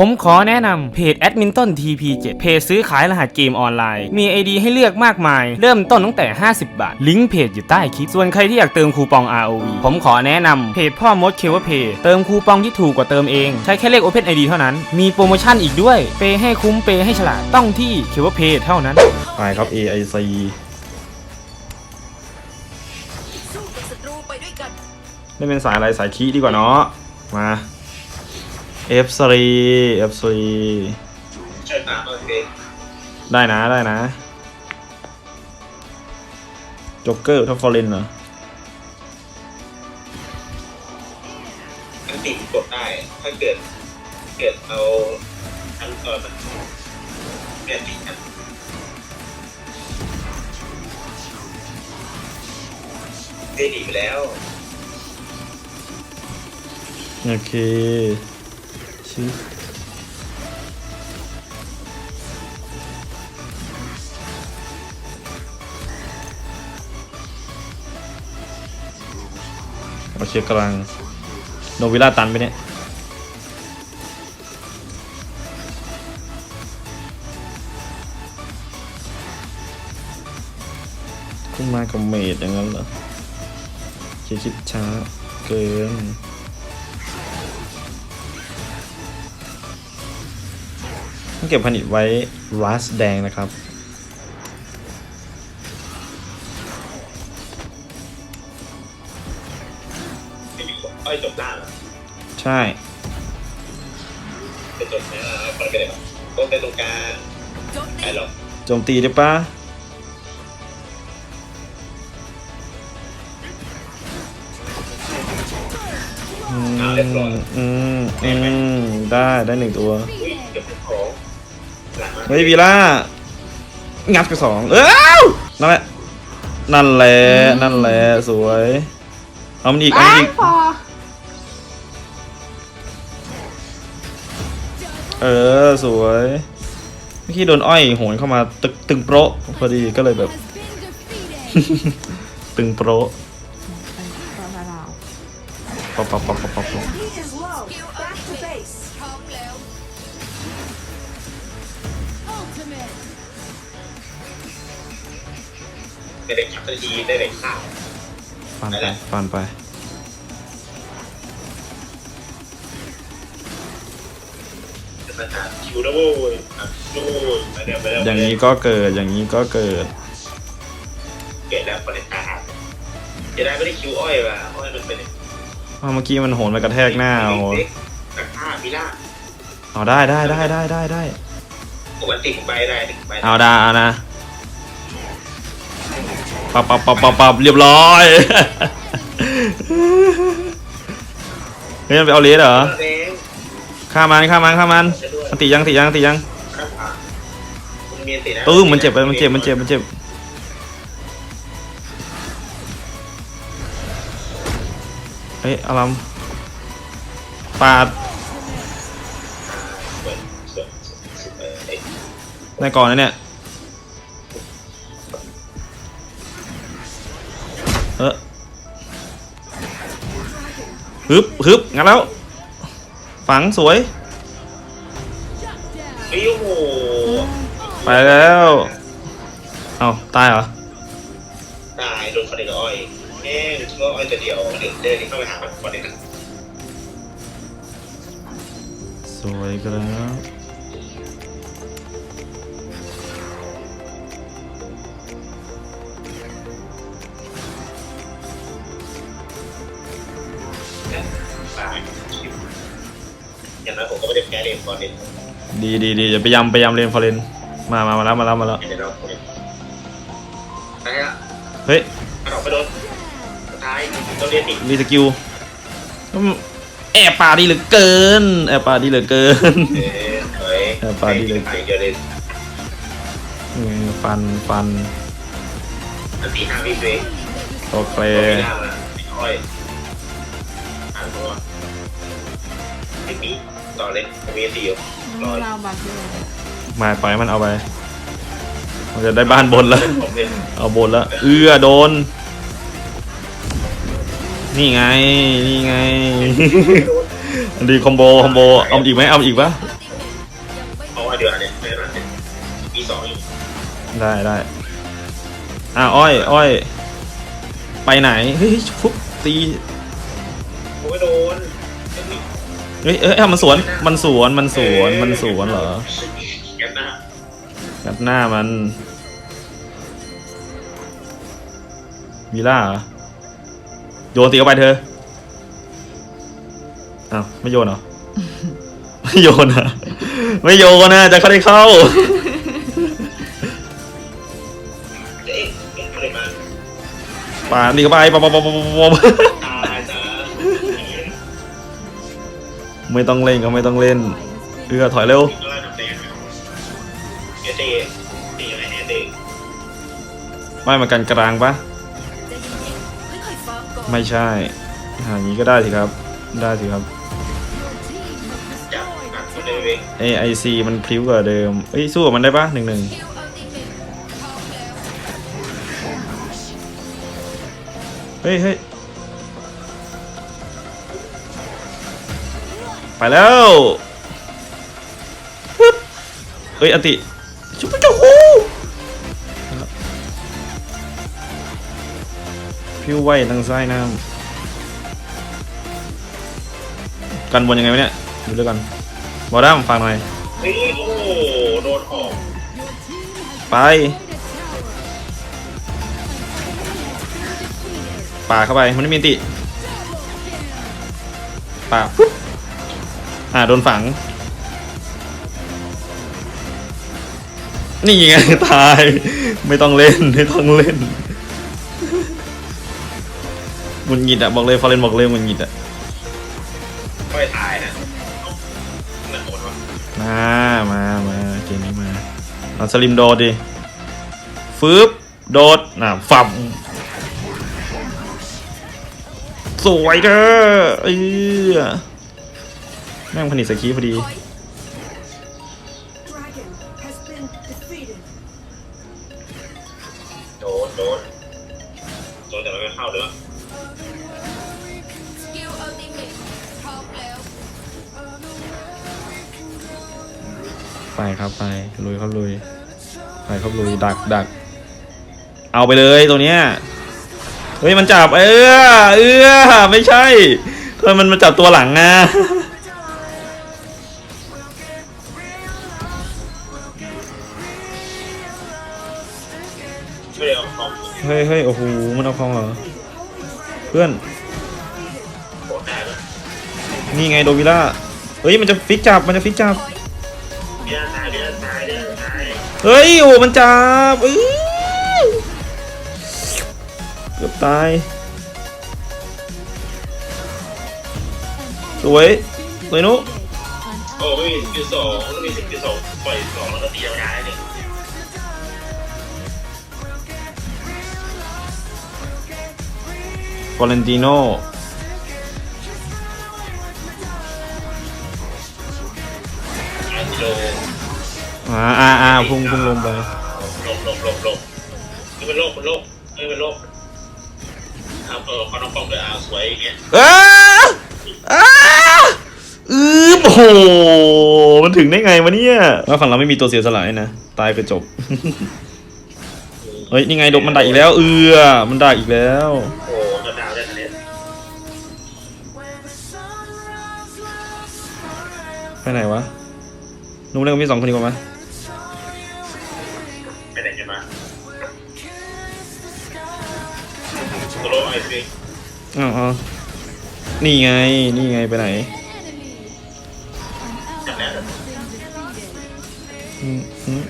ผมขอแนะนำเพจแอดมินต้น TP7 เพจซื้อขายรหัสเกมออนไลน์ มี ID ให้เลือกมากมาย เริ่มต้นตั้งแต่ 50 บาท ลิงก์เพจอยู่ใต้คลิป ส่วนใครที่อยากเติมคูปอง ROV ผมขอแนะนำเพจพ่อมดเควเพย์เติมคูปองที่ถูกกว่าเติมเอง ใช้แค่เลข Open ID เท่านั้น มีโปรโมชั่นอีกด้วย เปย์ให้คุ้มเปย์ให้ฉลาดต้องที่เควเพย์เท่านั้นไปครับ AIC สู้กับศัตรูไปด้วยกันไม่เป็นสายอะไรสายคีดีกว่าเนาะมา F3 F3 เชิญมาโอเคได้นะได้นะจ็อกเกอร์ทัฟฟอร์เรนเหรออันติกดได้ ถ้าเกิด เกิดเอาอันตอนมันเปลี่ยนติกันได้ดีไปแล้ว โอเค ชิโอเคกำลังโนวิล่าตันไปเนี่ยขึ้นมากับเมดอย่างนั้นเหรอคิดคิดช้าเกิน ต้องเก็บผนิตไว้รัสแดงนะครับไม่มีอ้อยจบหน้าเหรอใช่ไปจบหน้าไปกันเลยก็ไปตรงกลางโจมไปตีหรอกโจมตีได้ปะอืมอืมอืมได้ได้หนึ่งตัวอุ้ยเเฮ้ยวีล่างัดไปสองเอ้านั่นแหละ นั่นแหละ นั่นแหละสวย เอามันอีกเอามันอีกเออสวยเมื่อกี้โดนอ้อยโหนเข้ามาตึกตึงโปรพอดีก็เลยแบบ ตึงโปรปอบปอบปอบปอบปอบพ ได้เด็กขับทันทีได้เด็กข้าวฟันไปฟันไปเป็นปัญหาคิวนะโว้ยอะโว้ยไปเร็วไปเร็วอย่างนี้ก็เกิดอย่างนี้ก็เกิด เกิดแล้วปริตาจะได้ไม่ได้คิวอ้อยว่ะอ้อยมันเป็นอ้าวเมื่อกี้มันโหนไปกระแทกหน้าโอ้โหตักผ้าพิล่าเอาได้ได้ได้ได้ได้ได้ปกติผมไปได้หนึ่งไปเอาได้เอานะ ปับปับปับปับปับเรียบร้อยเฮ้ยมันไปเอาเลสเหรอเองฆ่ามันฆ่ามันฆ่ามันอันติยังติยังติยังครับอะคุณมีสินะตุ้มมันเจ็บไปมันเจ็บมันเจ็บมันเจ็บเฮ้ยอารมปาดส่วนส่วนส่วนเออไอ้ในก่อนนะเนี่ย เออฮึบฮึบงั้นแล้ว ฝังสวย ไอ้โอ้โหไปแล้ว เอาตายเหรอ ตายโดนคนเดียวอ้อยแง่คิดว่าอ้อยตัวเดียวเดี๋ยวเดินเข้าไปหาคนเดียวสวยก็แล้ว อย่างนั้นผมก็ไม่ได้แพ้เลยตอนนี้ดีดีดีอย่าไปยำไปยำเลนฟอร์เรนมามามาแล้วมาแล้วมาแล้วเดี๋ยวเราคุยไปอะเฮ้ยถ้าเราไปโดนสุดท้ายต้องเรียนอีกมีสกิลอืมแอบป่าดีเหลือเกินแอบป่าดีเหลือเกินเออเฮ้ยเออปาดีเลยไปเยอะเลยอืมฟันฟันอันที่ห้าวิเวงโอเคไม่ได้ละไม่ค่อยอ่าน ตัวไม่มีต่อเลยมีสี่อยู่ร้อยเราบัตรเลยมาปล่อยให้มันเอาไป มันจะได้บ้านบนแล้ว ผมเป็นเอาบนแล้ว เอื้อโดน นี่ไง นี่ไงอันดีคอมโบคอมโบ เอาอีกไหมเอาอีกปะเอเดี๋ยวอันเนี้ยไม่เป็นไรมีสองอยู่ได้ได้อะอ้อยอ้อย ไปไหน เฮ้ยฟุบตีโอ้ยโดน เฮ้ยเอ้ยเอามันสวน มันสวน มันสวน มันสวนเหรอแก๊ปหน้าแบบหน้ามัน มีล่าเหรอ โยนตีเข้าไปเธอ อ้าว ไม่โยนเหรอ ไม่โยนอะไม่โยนนะจะเข้าได้เข้าเอ๊ะเอ๊ะอะไรมาปาตีเข้าไปปะปะปะปะปะ ไม่ต้องเล่นก็ไม่ต้องเล่นเอือถอยเร็วก็ไล่น้ำแดงเดี๋ยวเตะตียังไงเนี่ยเตะไม่มากันกลางปะใจเย็นๆค่อยๆฟังก่อนไม่ใช่หาอย่างนี้ก็ได้สิครับ ได้สิครับจับหนักคนเลยเว้ย AIC มันพลิ้วกว่าเดิมเอ้ยสู้กับมันได้ปะหนึ่งหนึ่งคิวอัลติเมทพร้อมแล้วเฮ้ยเฮ้ย ไปแล้วปึ๊บเอ้ยอันติชุบจุฮูพิวไว้ทางซ้ายน้ำกันบนยังไงวะเนี่ยดูด้วยกันบอด้ามฟังหน่อยเฮ้ยโอ้โหโดนออกไปป่าเข้าไปมันไม่มีอันติป่าปุ๊บ อ่าโดนฝัง นี่ไงตาย ไม่ต้องเล่น ไม่ต้องเล่นหมุนหงิดอะบอกเลยฟอร์เรนบอกเลยหมุนหงิดอะค่อยตายนะหนักหมดวะมามามาเกมนี้มาเอาสลิมโดดดิฟืบโดดน่ะฝับสวยเด้อเออ แม่งผลิตสกีพอดีถอย Dragon has been defeated. โดนโดนโดนแต่เราไม่เข้าเลยวะสกิลอัลติเมทพร้อมแล้วไปครับไปลุยครับลุยไปครับลุยดักดักเอาไปเลยตัวเนี้ยเฮ้ยมันจับเออเออไม่ใช่เฮ้ยมันมาจับตัวหลังนะ เฮ้ยเฮ้ยโอ้โห มันเอาคลองเหรอ เพื่อน นี่ไงโดวิล่า เฮ้ย มันจะฟิกจับ มันจะฟิกจับ เฮ้ย โอ้ มันจับเกือบตาย สวย สวยนุโอ้ไม่มีสกิลสองไม่มีสกิลสองปล่อยสองแล้วก็ตียาวๆเนี่ย ฟอเรนติโนอาร์ติโลอ่าอ่าอ่าพุ่งพุ่งลงไปลบลบลบลบนี่เป็นโรคเป็นโรคนี่เป็นโรคครับเออคอนน้องฟองด้วยอ่าสวยอย่างเงี้ยอ้าอ้าอือโอ้โหมันถึงได้ไงวะเนี่ยว่าฝั่งเราไม่มีตัวเสียสละนี่นะตายไปจบเฮ้ยนี่ไงดกมันดักอีกแล้ว เอือมันดักอีกแล้วโอ้จะดาว ไปไหนวะนุ่มเล่นกับพี่สองคนดีกว่าไหมไปไหนกันมาโซโล่ไอซีอ๋อาวนี่ไง นี่ไงไปไหนจับแล้วอืมอืม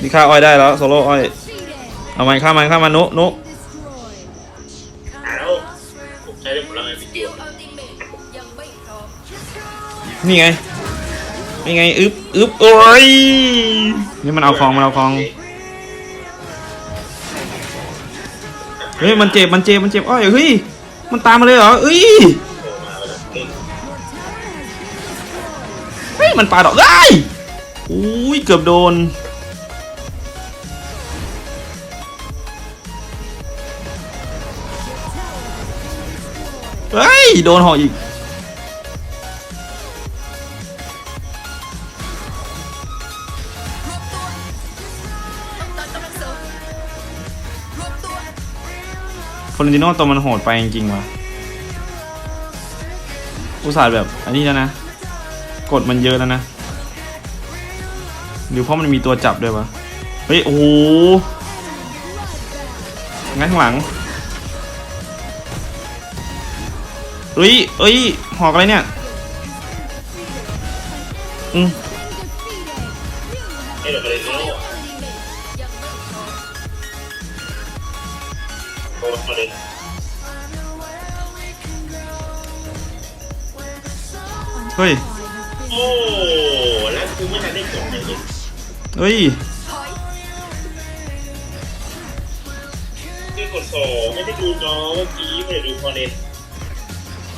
ดีฆ่าอ้อยได้แล้วโซโล่อ้อย เอามันฆ่ามันฆ่ามันนุนุ นี่ไงนี่ไงอึ๊บอึ๊บโอ้ยนี่มันเอาคลองมันเอาคลองเฮ้ยมันเจ็บมันเจ็บมันเจ็บอ้อยเฮ้ยมันตามมาเลยเหรอเอ้ยเฮ้ยมันปาดอกได้อุ้ยเกือบโดนเฮ้ยโดนหออีก ลอนติโน่ตัวมันโหดไปจริงๆว่ะอุตส่าห์แบบอันนี้แล้วนะ กดมันเยอะแล้วนะ หรือเพราะมันมีตัวจับด้วยวะ เฮ้ย โอ้โหงั้นข้างหลังเฮ้ยเฮ้ย หอกอะไรเนี่ย อืม มาเลยเฮ้ย โอ้แล้วกูไม่ทันได้กดเลยเฮ้ยถอยคือกดสองไม่ได้ดูจอเมื่อกี้ไม่ได้ดูคอนเทนต์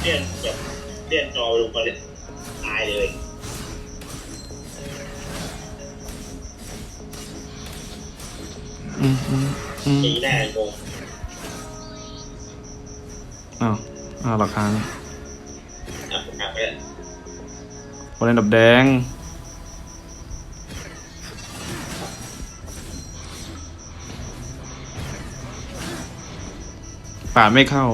เลี่ยนแบบเลี่ยนจอดูคอนเทนต์ตายเลยอืมอืมอืมตีแน่งง อ้าวอ้าวหลักฐานอะผมถามไปแล้วฟลอเรนดับแดง ป่าไม่เข้า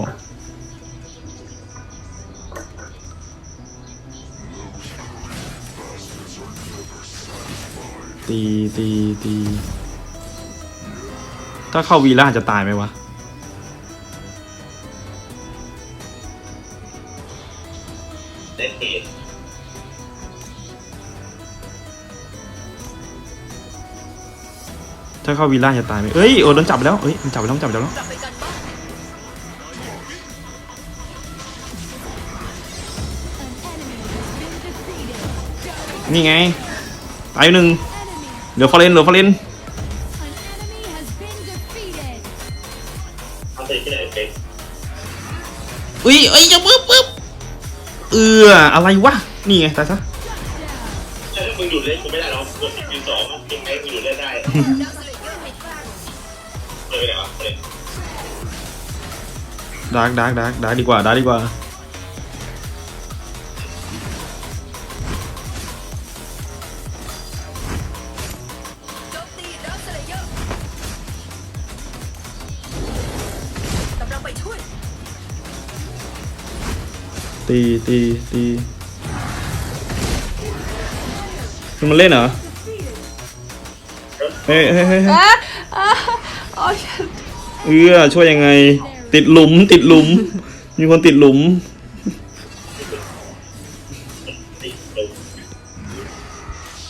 ตีตีตี ถ้าเข้าวีล่าจะตายไหมวะ เข้าวีล่าจะตายไหมเอ้ยโอ้โดนจับไปแล้วเอ้ยมันจับไปแล้วมันจับไปแล้วนี่ไงตายหนึ่งเหลือฟอเรนเหลือฟอเรนอุ้ยเอ้ยจะปึ๊บปึ๊บเอืออะไรวะ นี่ไงตายซะถ้ามึงหยุดเล่นกูไม่ได้หรอกกดสิบสองยังไงมึงหยุดเล่นได้ ไปไหนวะเลยดาร์กดาร์กดาร์กดาร์กดีกว่าดาร์กดีกว่าโจมตีดักสเลเยอร์กำลังไปช่วยตีตีตีมันเล่นเหรอ เฮ้ยเฮ้ยเฮ้ย เฮ้ยเอื้อช่วยยังไง ติดหลุม ติดหลุม มีคนติดหลุม ติดลง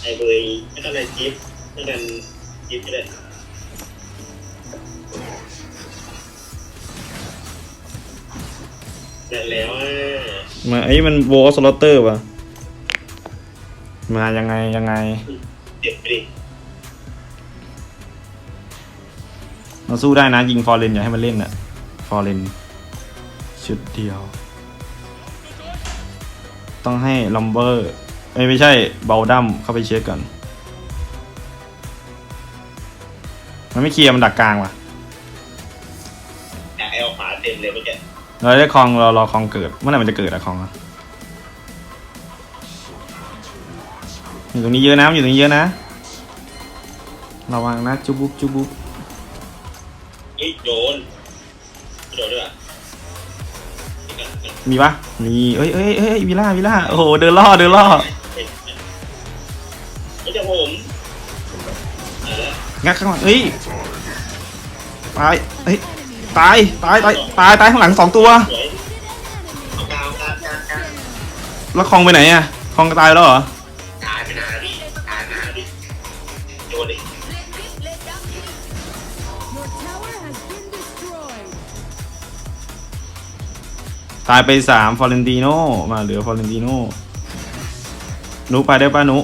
ไอ้เบยไม่ต้องอะไรจิ๊บไม่ต้องจิ๊บก็ได้นั่แล้วอะมาไอ้มันโวอสลอตเตอร์ป่ะ มายังไงยังไง เจ็บไปดิ เราสู้ได้นะยิงฟอร์เรนอย่าให้มันเล่นอะฟอร์เรนชุดเดียว ต้องให้ลัมเบอร์ไม่ไม่ใช่เบลดัมเข้าไปเช็คก่อนมันไม่เคลียร์มันดักกลางว่ะแต่ไอ้เอาขวาเต็มเลยเมื่อกี้เราได้คลองเรารอคลองเกิดเมื่อไหร่มันจะเกิดอะคลองอะอยู่ตรงนี้เยอะนะมันอยู่ตรงนี้เยอะนะระวังนะจุบุบจุบุบ เฮ้ยโดนโดนด้วยอะนี่ก็มีปะมีเอ้ยเอ้ยเอ้ยวิล่าวิล่าโอ้โหเดินล่อเดินล่อไม่จะผมเอองัดข้างหลังเฮ้ยตายเฮ้ยตายตายตายตายตายข้างหลังสองตัวสวยเอากาวกาวกาวกาวแล้วคลองไปไหนอะคลองตายแล้วเหรอ ตายไปสามฟอร์เรนติโนมาเหลือฟอร์เรนติโนนุไปได้ปะหนุ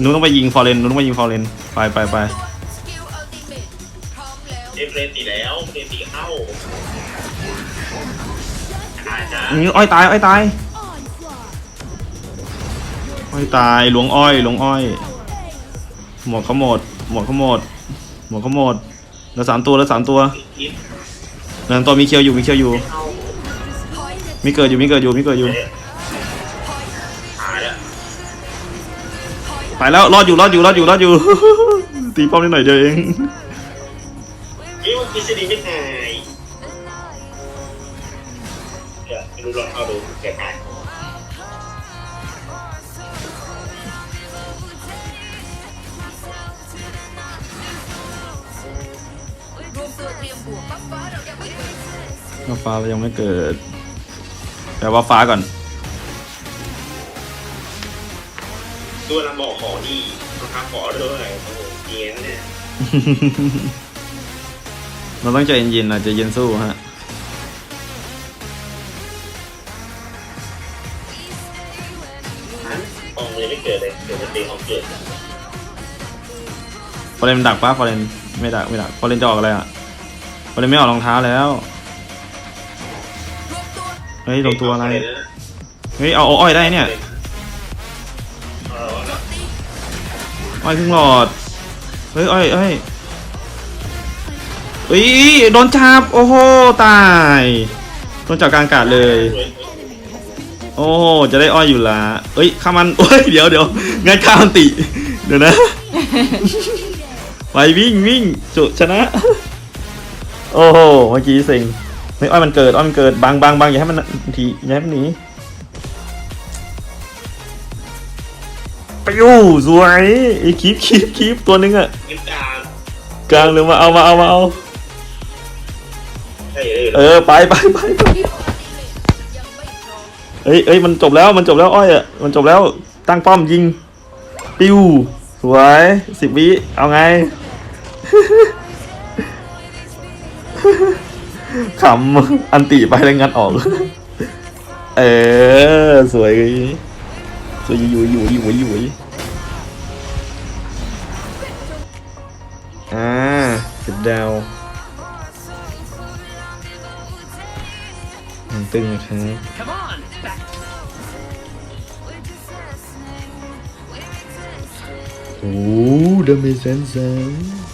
หนุต้องไปยิงฟอร์เรนนุต้องไปยิงฟอร์เรนไปไปไปตัวสกิลอัลติเร้อมแล้วเอฟเรนตีแล้วเรนตีเข้าตายนะนี่อ้อยตายอ้อยตายอ้อยตายหลวงอ้อยหลวงอ้อย หมดเขาหมดหมดเขาหมดหมดเขาหมด ลือสามตัวเหลือสามตัวเหลือสามตัวมีเคียวอยู่มีเคียวอยู่ มีเกิดอยู่มีเกิดอยู่มีเกิดอยู่ ไปแล้วรอดอยู่รอดอยู่รอดอยู่รอดอยู่ ตีป้อมนิดหน่อยเดียวเองเฮ้ยมันทฤษฎีไม่ตายเดี๋ยวไม่รู้ลองเข้าดูแกตาย รวมตัวเตรียมบวกฟ้าฟ้าเรายังไม่เกิดฟ้ายังไม่เกิดแปลว่าฟ้าก่อนดูนะบอกขอดีนะครับขอด้วยโอ้โหเกียร์เนี่ยเราต้องใจเย็นๆนะใจเย็นสู้ฮะอันฟองเลยไม่เกิดเลยเกิดมันเต็งของเกิดฟอเรนดักปะฟอเรนไม่ดักไม่ดักฟอเรนจะออกอะไรอะ ฟอเรนไม่ออกรองเท้าแล้ว เฮ้ยลงตัวอะไร เฮ้ยเอาอ้อยได้เนี่ย อ้อยครึ่งหลอด เฮ้ยอ้อยอ้อยเฮ้ยโดนจับ โอ้โห ตาย โดนจับกลางอากาศเลย โอ้จะได้อ้อยอยู่ละเอ้ยข้ามันโอ้ยเดี๋ยวเดี๋ยวงั้นข้ามันติ เดี๋ยวนะ ไปวิ่งวิ่งจุชนะ โอ้โหเมื่อกี้เซ็งไม่อ้อยมันเกิดอ้อยมันเกิดบังบังบังอย่าให้มันทีอย่าให้มันหนีไปอยู่สวยไอ้คีบคีบคีบตัวนึงอะยิ้มตามกลางเลยมาเอามาเอามาเอาใช่เลยเออไปไปไปไปเอ้ยเอ้ยมันจบแล้วมันจบแล้วอ้อยอะมันจบแล้วตั้งป้อมยิงปิ้วสวยสิบวิเอาไง ขำอันติไปแล้วงัดออก เออ สวยสวยอยู่อยู่อยู่อยู่อยู่อ่าสิบดาวมันตึงนะครับโอ้ดามิเซนเซน